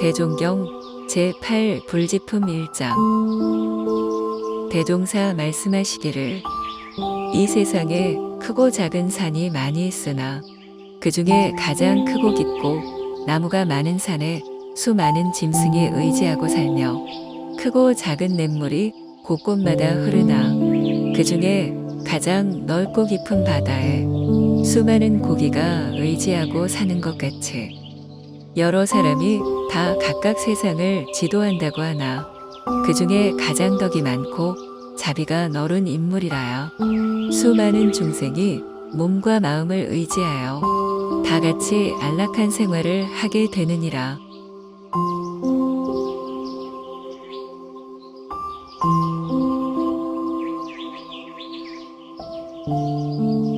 대종경 제8 불지품 1장. 대종사 말씀하시기를 이 세상에 크고 작은 산이 많이 있으나 그 중에 가장 크고 깊고 나무가 많은 산에 수많은 짐승이 의지하고 살며 크고 작은 냇물이 곳곳마다 흐르나 그 중에 가장 넓고 깊은 바다에 수많은 고기가 의지하고 사는 것 같이 여러 사람이 다 각각 세상을 지도한다고 하나 그 중에 가장 덕이 많고 자비가 너른 인물이라요. 수많은 중생이 몸과 마음을 의지하여 다 같이 안락한 생활을 하게 되느니라. 음.